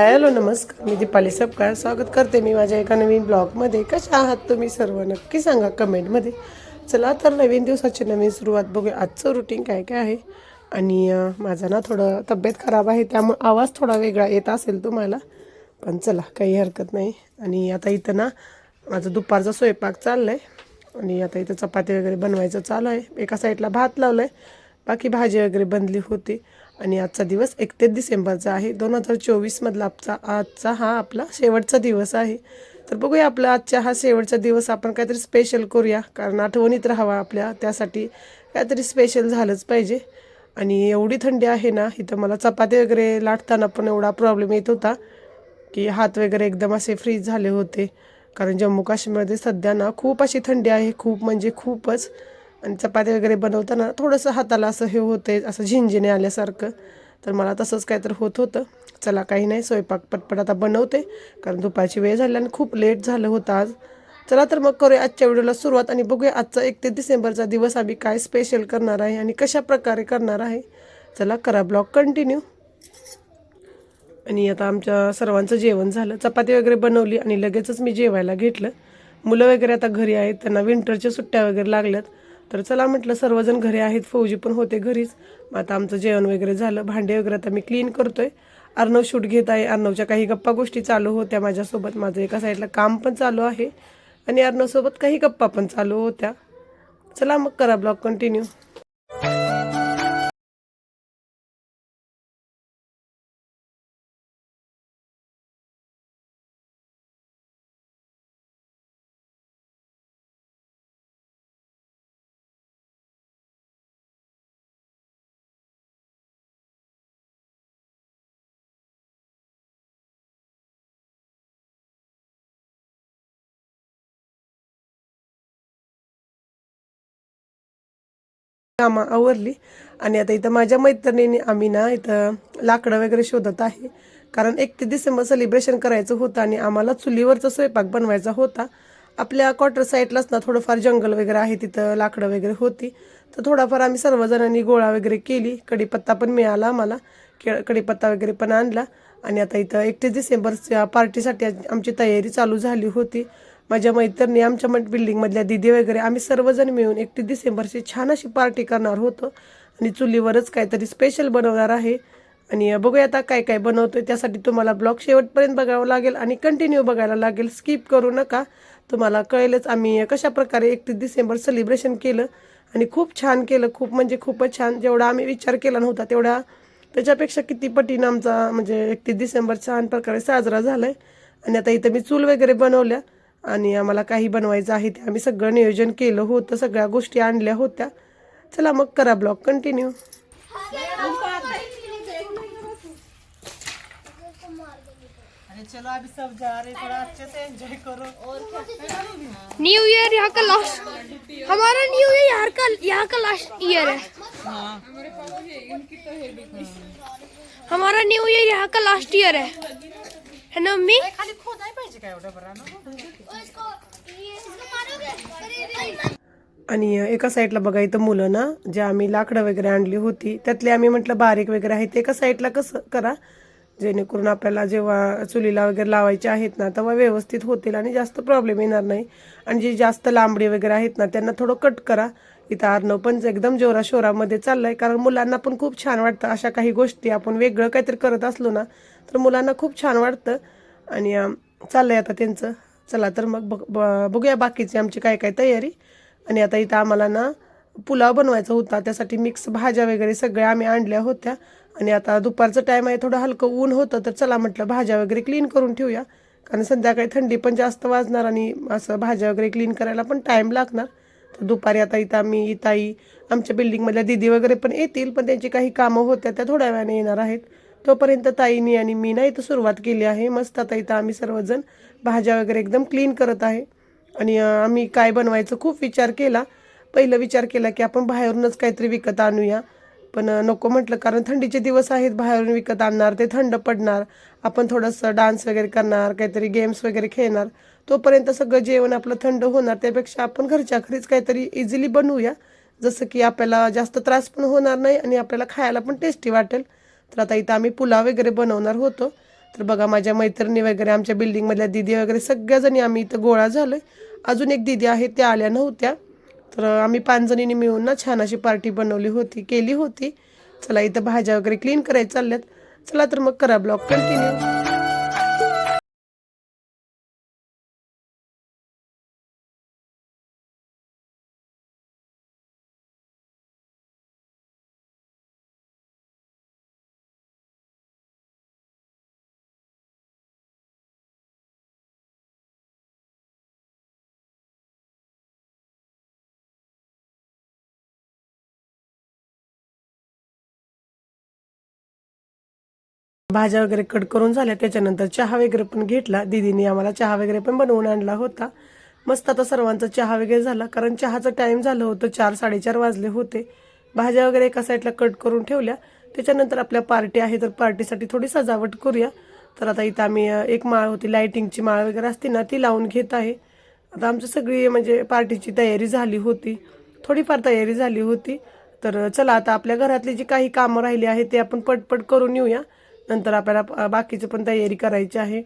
Hello नमस्कार. मी दीपाली सपकाळ. स्वागत करते मी माझ्या एका नवीन ब्लॉगमध्ये. कशा आहात तुम्ही सर्व? नक्की सांगा कमेंटमध्ये. चला तर नवीन दिवसाची नवीन सुरुवात बघूया. आजचं रुटीन काय काय आहे? आणि माझं माझा ना थोडं तब्येत खराब आहे त्यामुळे आवाज थोडा वेगळा येत असेल तुम्हाला. पण चला काही हरकत नाही. आणि आता इथं ना माझं दुपारचा स्वयंपाक चालला आहे आणि आता इथं चपाती वगैरे बनवायचं चालू आहे. एका साईडला भात लावलं आहे बाकी भाजी वगैरे बनली होती. आणि आजचा दिवस एकतीस डिसेंबरचा आहे. दोन हजार चोवीसमधला आपचा आजचा हा आपला शेवटचा दिवस आहे. तर बघूया आपला आजच्या हा शेवटचा दिवस आपण काहीतरी स्पेशल करूया. कारण आठवणीत राहावा आपल्या. त्यासाठी काहीतरी स्पेशल झालंच पाहिजे. आणि एवढी थंडी आहे ना इथं मला चपाती वगैरे लाटताना पण एवढा प्रॉब्लेम येत होता. की हात वगैरे एकदम असे फ्रीज झाले होते. कारण जम्मू काश्मीरमध्ये सध्या ना खूप अशी थंडी आहे. खूप म्हणजे खूपच. आणि चपाती वगैरे बनवताना थोडंसं हाताला असं हे होते असं झिंजिने आल्यासारखं. तर मला तसंच काय तर होत होतं. चला काही नाही स्वयंपाक पटपट आता बनवते कारण दुपारची वेळ झाली आणि खूप लेट झालं होतं आज. चला तर मग करूया आजच्या व्हिडिओला सुरुवात आणि बघूया आजचा एकतीस डिसेंबरचा दिवस आम्ही काय स्पेशल करणार आहे आणि कशा प्रकारे करणार आहे. चला करा ब्लॉग कंटिन्यू आणि आता आमच्या सर्वांचं जेवण झालं. चपाती वगैरे बनवली आणि लगेचच मी जेवायला घेतलं. मुलं वगैरे आता घरी आहेत त्यांना विंटरच्या सुट्ट्या वगैरे लागल्यात. तर चला म्हटलं सर्वजण घरी आहेत फौजी पण होते घरीच. मग आता आमचं जेवण वगैरे झालं भांडे वगैरे आता मी क्लीन करतोय. अर्णव शूट घेत आहे अर्णवच्या काही गप्पा गोष्टी चालू होत्या माझ्यासोबत. माझं एका साईडला काम पण चालू आहे आणि अर्णवसोबत काही गप्पा पण चालू होत्या. चला मग करा ब्लॉग कंटिन्यू कामं आवरली. आणि आता इथं माझ्या मैत्रिणीने आम्ही ना इथं लाकडं वगैरे शोधत आहे. कारण एकतीस डिसेंबर सेलिब्रेशन करायचं होतं आणि आम्हाला चुलीवरचा स्वयंपाक बनवायचा होता. आपल्या क्वार्टर साईडलाच ना थोडंफार जंगल वगैरे आहे तिथं लाकडं वगैरे होती. तर थोडाफार आम्ही सर्वजणांनी गोळा वगैरे केली. कढीपत्ता पण मिळाला आम्हाला. के कढीपत्ता वगैरे पण आणला. आणि आता इथं एकतीस डिसेंबरच्या पार्टीसाठी आमची तयारी चालू झाली होती. माझ्या मैत्रिणी आमच्या मठ बिल्डिंगमधल्या दिदी वगैरे आम्ही सर्वजण मिळून एकतीस डिसेंबरची छान अशी पार्टी करणार होतो. आणि चुलीवरच काहीतरी स्पेशल बनवणार आहे. आणि बघूया आता काय काय बनवतोय. त्यासाठी तुम्हाला ब्लॉग शेवटपर्यंत बघावं लागेल आणि कंटिन्यू बघायला लागेल. स्किप करू नका. तुम्हाला कळेलच आम्ही कशा प्रकारे एकतीस डिसेंबर सेलिब्रेशन केलं. आणि खूप छान केलं. खूप म्हणजे खूपच छान. जेवढा आम्ही विचार केला नव्हता तेवढा त्याच्यापेक्षा किती पटीनं आमचा म्हणजे एकतीस डिसेंबर छान प्रकारे साजरा झाला आहे आणि आता इथं मी चूल वगैरे बनवल्या. आणि आम्हाला काही बनवायचं आहे ते आम्ही सगळं नियोजन केलं होतं सगळ्या गोष्टी आणल्या होत्या. चला मग करा ब्लॉग कंटिन्यू चलो अभी सब जा रहे थोड़ा अच्छे से एंजॉय करो। न्यू ईयर यहाँ का लास्ट हमारा न्यू ईयर यहाँ का यहाँ का लास्ट ईयर है। हमारा न्यू ईयर यहाँ का लास्ट ईयर है। है ना मम्मी? खाली खोदाय पाहिजे काय एवढं बरं ना आणि एका साईडला बघा इथं मुलं ना जे आम्ही लाकडं वगैरे आणली होती त्यातले आम्ही म्हटलं बारीक वगैरे आहे ते एका साईडला कसं करा? जेणेकरून आपल्याला जेव्हा चुलीला वगैरे लावायचे आहेत ना तेव्हा व्यवस्थित होतील आणि जास्त प्रॉब्लेम येणार नाही. आणि जे जास्त लांबडी वगैरे आहेत ना त्यांना थोडं कट करा. इथं अर्णव पण एकदम जोराशोरामध्ये चाललं चाललंय. कारण मुलांना पण खूप छान वाटतं अशा काही गोष्टी. आपण वेगळं काहीतरी करत असलो ना तर मुलांना खूप छान वाटतं. आणि चाललं चाललंय आता त्यांचं. चला तर मग बघ- ब- बघूया बाकीची आमची काय काय तयारी. आणि आता इथं आम्हाला ना पुलाव बनवायचा होता. त्यासाठी मिक्स भाज्या वगैरे सगळ्या आम्ही आणल्या होत्या. आणि आता दुपारचं टाईम आहे थोडं हलकं ऊन होतं तर चला म्हटलं भाज्या वगैरे क्लीन करून ठेवूया. कारण संध्याकाळी थंडी पण जास्त वाजणार आणि असं भाज्या वगैरे क्लीन करायला पण टाईम लागणार. तर दुपारी आता इथं आम्ही ताई आमच्या बिल्डिंगमधल्या दिदी वगैरे पण येतील पण त्यांची काही कामं होत्या त्या थोड्या वेळाने येणार आहेत. तोपर्यंत ताईनी आणि मी ना इथं सुरुवात केली आहे. मस्त आता इथं आम्ही सर्वजण भाज्या वगैरे एकदम क्लीन करत आहे. आणि आम्ही काय बनवायचं खूप विचार केला. पहिलं विचार केला की आपण बाहेरूनच काहीतरी विकत आणूया. पण नको म्हटलं कारण थंडीचे दिवस आहेत बाहेरून विकत आणणार ते थंड पडणार. आपण थोडंसं डान्स वगैरे करणार काहीतरी गेम्स वगैरे खेळणार. तोपर्यंत सगळं जेवण आपलं थंड होणार. त्यापेक्षा आपण घरच्या घरीच काहीतरी इझिली बनवूया. जसं की आपल्याला जास्त त्रास पण होणार नाही आणि आपल्याला खायला पण टेस्टी वाटेल. तर आता इथं आम्ही पुलाव वगैरे बनवणार होतो. तर बघा माझ्या मैत्रिणी वगैरे आमच्या बिल्डिंगमधल्या दिदी वगैरे सगळ्याजणी आम्ही इथं गोळा झालो अजून एक दिदी आहे त्या आल्या नव्हत्या. तर आम्ही पाचजणींनी मिळून ना छान अशी पार्टी बनवली होती केली होती. चला इथं भाज्या वगैरे क्लीन करायला चालल्यात. चला तर मग करा ब्लॉग कंटिन्यू भाज्या वगैरे कट करून झाल्या त्याच्यानंतर चहा वगैरे पण घेतला. दिदीने आम्हाला चहा वगैरे पण बनवून आणला होता. मस्त आता सर्वांचा चहा वगैरे झाला. कारण चहाचा टाइम झालं होतं चार साडेचार वाजले होते. भाज्या वगैरे एका साईडला कट करून ठेवल्या. त्याच्यानंतर आपल्या पार्टी आहे तर पार्टीसाठी थोडी सजावट करूया. तर आता इथं आम्ही एक माळ होती लाईटिंगची माळ वगैरे असते ना ती लावून घेत आहे. आता आमची सगळी म्हणजे पार्टीची तयारी झाली होती. थोडीफार तयारी झाली होती. तर चला आता आपल्या घरातली जी काही कामं राहिली आहे ते आपण पटपट करून येऊया. नंतर आपल्याला बाकीची पण तयारी करायची आहे.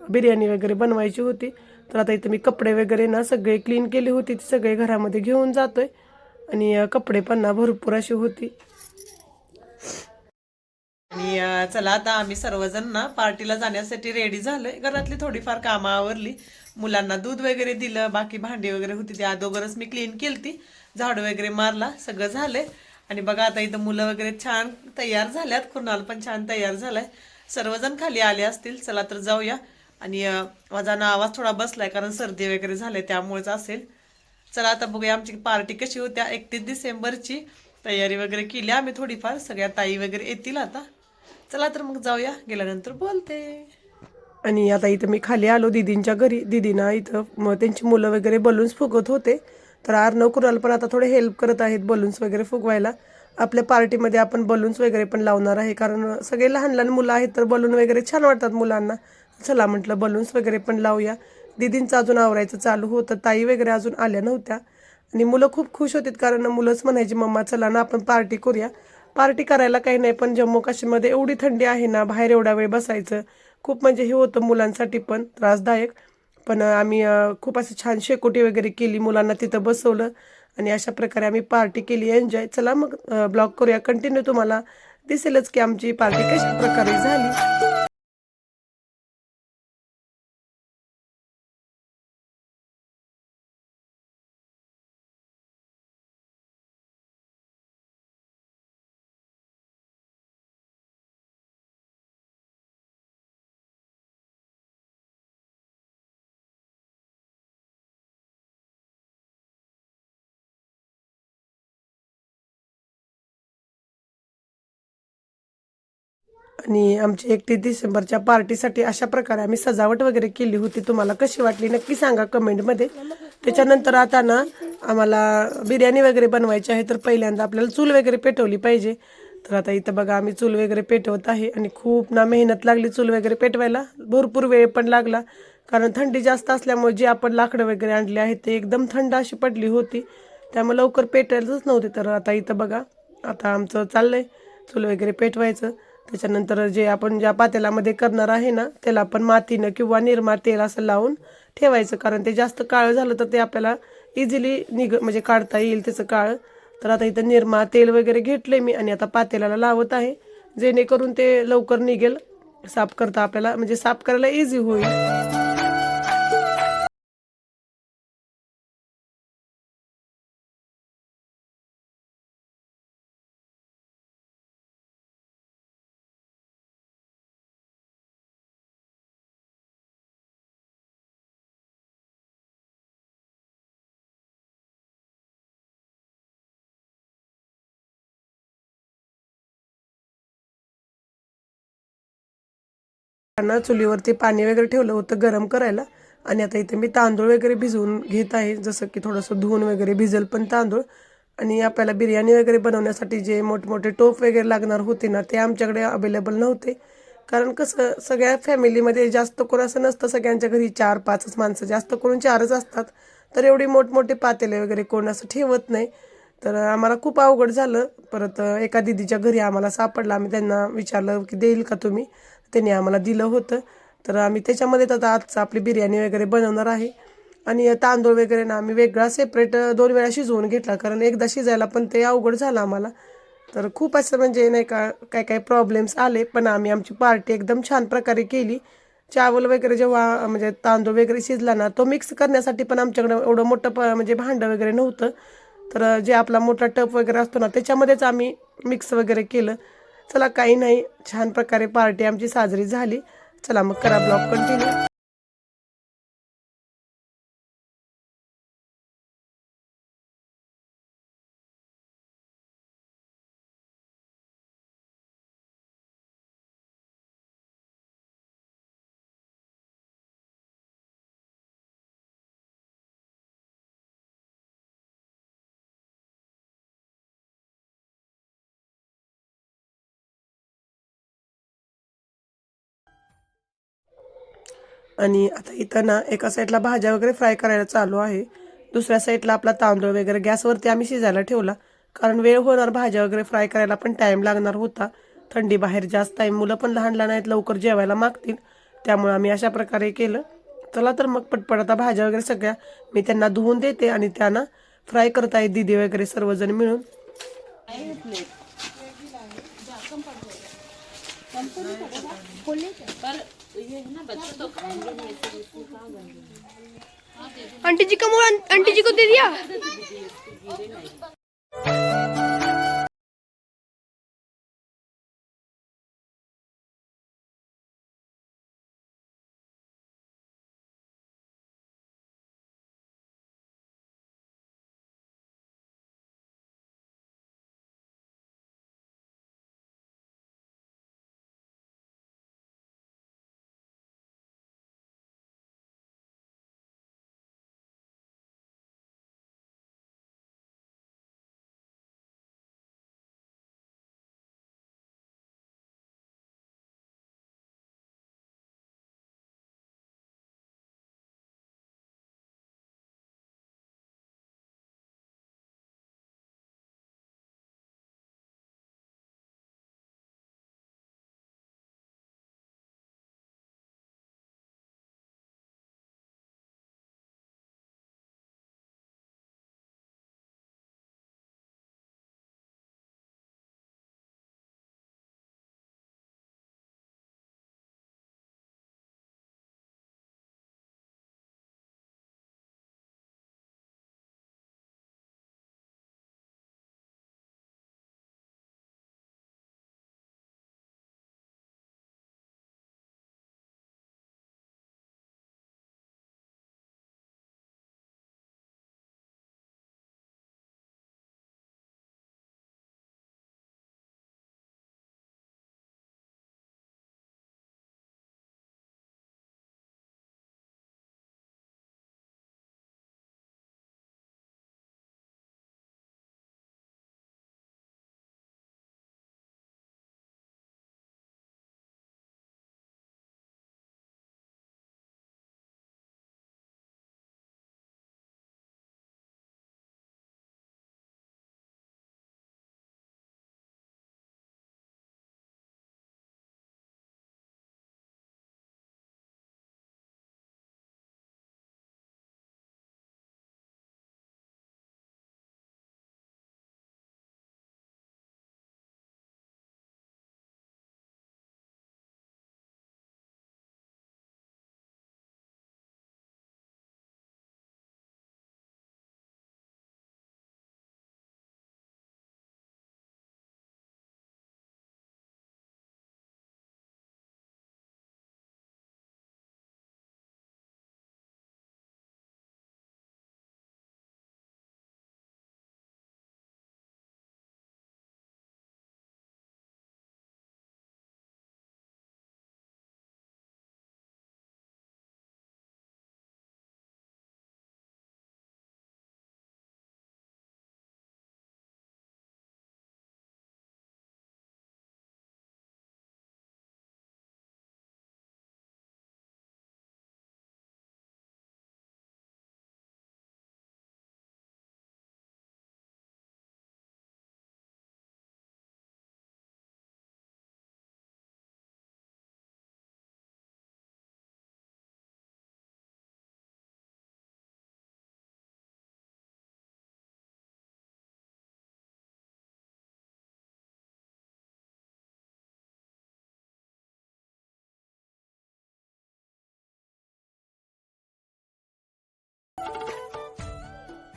बिर्याणी वगैरे बनवायची होती. तर आता इथं मी कपडे वगैरे ना सगळे क्लीन केली होती. ती सगळे घरामध्ये घेऊन जातोय. आणि कपडे पण ना भरपूर अशी होती. आणि चला आता आम्ही सर्वजण ना पार्टीला जाण्यासाठी रेडी झालोय. घरातली थोडीफार कामं आवरली. मुलांना दूध वगैरे दिलं. बाकी भांडी वगैरे होती ती अगोदरच मी क्लीन केली झाडू वगैरे मारला. सगळं झालंय. आणि बघा आता इथं मुलं वगैरे छान तयार झाल्यात कुणाल पण छान तयार झालाय. सर्वजण खाली आले असतील चला तर जाऊया. आणि माझा ना आवाज थोडा बसलाय कारण सर्दी वगैरे झाले त्यामुळेच असेल. चला आता बघूया आमची पार्टी कशी होत्या. एकतीस डिसेंबरची तयारी वगैरे केली आम्ही थोडीफार. सगळ्या ताई वगैरे येतील आता. चला तर मग जाऊया. गेल्यानंतर बोलते. आणि आता इथं मी खाली आलो दिदींच्या घरी. दिदीना इथं मग त्यांची मुलं वगैरे बलून्स फुगत होते. तर आर्नव कुणाल पण आता थोडे हेल्प करत आहेत बलून्स वगैरे फुगवायला. आपल्या पार्टीमध्ये आपण बलून्स वगैरे पण लावणार आहे. कारण सगळे लहान लहान मुलं आहेत तर बलून वगैरे छान वाटतात मुलांना. चला म्हटलं बलून्स वगैरे पण लावूया. दिदींचं अजून आवरायचं चालू होतं. ताई वगैरे अजून आल्या नव्हत्या. आणि मुलं खूप खुश होतीत कारण मुलंच म्हणायची मम्मा चला ना आपण पार्टी करूया. पार्टी करायला काही नाही पण जम्मू काश्मीरमध्ये एवढी थंडी आहे ना बाहेर एवढा वेळ बसायचं. खूप म्हणजे हे होतं मुलांसाठी पण त्रासदायक. पण आम्ही खूप असं छान शेकोटी वगैरे केली मुलांना तिथं बसवलं आणि अशा प्रकारे आम्ही पार्टी केली. एन्जॉय चला मग ब्लॉग करूया. कंटिन्यू तुम्हाला दिसेलच की आमची पार्टी कशा प्रकारे झाली. आणि आमची एकतीस डिसेंबरच्या पार्टीसाठी अशा प्रकारे आम्ही सजावट वगैरे केली होती. तुम्हाला कशी वाटली नक्की सांगा कमेंटमध्ये. त्याच्यानंतर आता ना आम्हाला बिर्याणी वगैरे बनवायची आहे तर पहिल्यांदा आपल्याला चूल वगैरे पेटवली पाहिजे. तर आता इथं बघा आम्ही चूल वगैरे पेटवत आहे आणि खूप ना मेहनत लागली चूल वगैरे पेटवायला. भरपूर वेळ पण लागला. कारण थंडी जास्त असल्यामुळे जे आपण लाकडं वगैरे आणली आहेत ते एकदम थंड अशी पडली होती. त्यामुळे लवकर पेटायलाच नव्हते. तर आता इथं बघा आता आमचं चाललंय चूल वगैरे पेटवायचं. त्याच्यानंतर जे आपण ज्या पातेल्यामध्ये करणार आहे ना त्याला आपण मातीनं किंवा निरमा तेल असं लावून ठेवायचं. कारण ते जास्त काळं झालं तर ते आपल्याला इझिली निघ म्हणजे काढता येईल त्याचं काळं. तर आता इथं निरमा तेल वगैरे घेतले मी आणि आता पातेल्याला लावत आहे. जेणेकरून ते लवकर निघेल. साफ करता आपल्याला म्हणजे साफ करायला इझी होईल. ना चुलीवरती पाणी वगैरे ठेवलं होतं गरम करायला. आणि आता इथे मी तांदूळ वगैरे भिजवून घेत आहे. जसं की थोडंसं धुवून वगैरे भिजेल पण तांदूळ. आणि आपल्याला बिर्याणी वगैरे बनवण्यासाठी जे मोठमोठे टोप वगैरे लागणार होते ना ते आमच्याकडे अवेलेबल नव्हते. कारण कसं सगळ्या फॅमिलीमध्ये जास्त करून असं नसतं सगळ्यांच्या घरी चार पाचच माणसं. जास्त करून चारच असतात. तर एवढी मोठमोठे पातेले वगैरे कोण असं ठेवत नाही. तर आम्हाला खूप अवघड झालं. परत एका दिदीच्या घरी आम्हाला सापडला. आम्ही त्यांना विचारलं की देईल का तुम्ही? त्यांनी आम्हाला दिलं होतं. तर आम्ही त्याच्यामध्ये आता आजचं आपली बिर्याणी वगैरे बनवणार आहे. आणि तांदूळ वगैरे ना आम्ही वेगळा सेपरेट दोन वेळा शिजवून घेतला. कारण एकदा शिजायला पण ते अवघड झालं आम्हाला. तर खूप असं म्हणजे नाही का काय काय प्रॉब्लेम्स आले. पण आम्ही आमची पार्टी एकदम छान प्रकारे केली. चावल वगैरे जेव्हा म्हणजे तांदूळ वगैरे शिजला ना तो मिक्स करण्यासाठी पण आमच्याकडे एवढं मोठं प म्हणजे भांडं वगैरे नव्हतं. तर जे आपला मोठा टप वगैरे असतो ना त्याच्यामध्येच आम्ही मिक्स वगैरे केलं. चला काही नाही. छान प्रकारे पार्टी आमची साजरी झाली. चला मग करा ब्लॉग कंटिन्यू. आणि आता इथं ना एका साईडला भाज्या वगैरे फ्राय करायला चालू आहे. दुसऱ्या साईडला आपला तांदूळ वगैरे गॅसवरती आम्ही शिजायला ठेवला. कारण वेळ होणार भाज्या वगैरे फ्राय करायला पण टाईम लागणार होता. थंडी बाहेर जास्त आहे. मुलं पण लहान लहान आहेत लवकर जेवायला मागतील. त्यामुळे आम्ही अशा प्रकारे केलं. चला तर मग पटपट आता भाज्या वगैरे सगळ्या मी त्यांना धुवून देते आणि त्यांना फ्राय करता येत दिदी वगैरे सर्वजण मिळून. आंटी जी का मोड़ आंटी जी को दे दिया?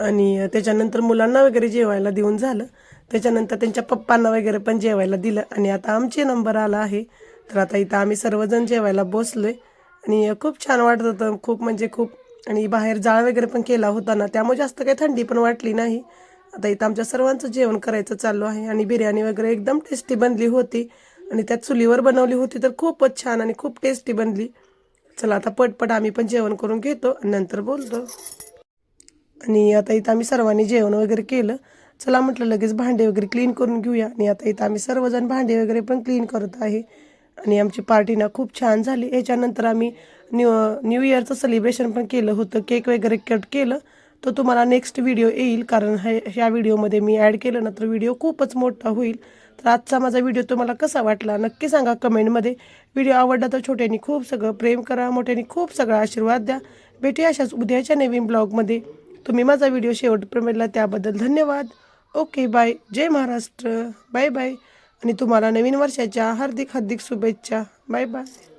आणि त्याच्यानंतर मुलांना वगैरे जेवायला देऊन झालं. त्याच्यानंतर त्यांच्या पप्पांना वगैरे पण जेवायला दिलं. आणि आता आमचे नंबर आला आहे. तर आता इथं आम्ही सर्वजण जेवायला बसलोय. आणि खूप छान वाटत होतं. खूप म्हणजे खूप. आणि बाहेर जाळ वगैरे पण केला होता ना. त्यामुळे जास्त काही थंडी पण वाटली नाही. आता इथं आमच्या सर्वांचं जेवण करायचं चालू आहे. आणि बिर्याणी वगैरे एकदम टेस्टी बनली होती. आणि त्यात चुलीवर बनवली होती तर खूपच छान आणि खूप टेस्टी बनली. चला आता पटपट आम्ही पण जेवण करून घेतो आणि नंतर बोलतो. आणि आता इथं आम्ही सर्वांनी जेवण वगैरे केलं. चला म्हटलं लगेच भांडे वगैरे क्लीन करून घेऊया. आणि आता इथं आम्ही सर्वजण भांडे वगैरे पण क्लीन करत आहे. आणि आमची पार्टी ना खूप छान झाली. याच्यानंतर आम्ही न्यू न्यू इयरचं सेलिब्रेशन पण केलं होतं. केक वगैरे कट केलं. तो तुम्हाला नेक्स्ट व्हिडिओ येईल. कारण हे ह्या व्हिडिओमध्ये मी ॲड केलं ना तर व्हिडिओ खूपच मोठा होईल. तर आजचा माझा व्हिडिओ तुम्हाला कसा वाटला? नक्की सांगा कमेंटमध्ये व्हिडिओ आवडला तर छोट्यांनी खूप सगळं प्रेम करा. मोठ्यांनी खूप सगळा आशीर्वाद द्या. भेटूया अशाच उद्याच्या नवीन ब्लॉगमध्ये तुम्ही माझा व्हिडिओ शेवटपर्यंत बघितला त्याबद्दल धन्यवाद. Okay bye. जय महाराष्ट्र. Bye bye. आणि तुम्हाला नवीन वर्षाच्या हार्दिक हार्दिक शुभेच्छा. Bye bye.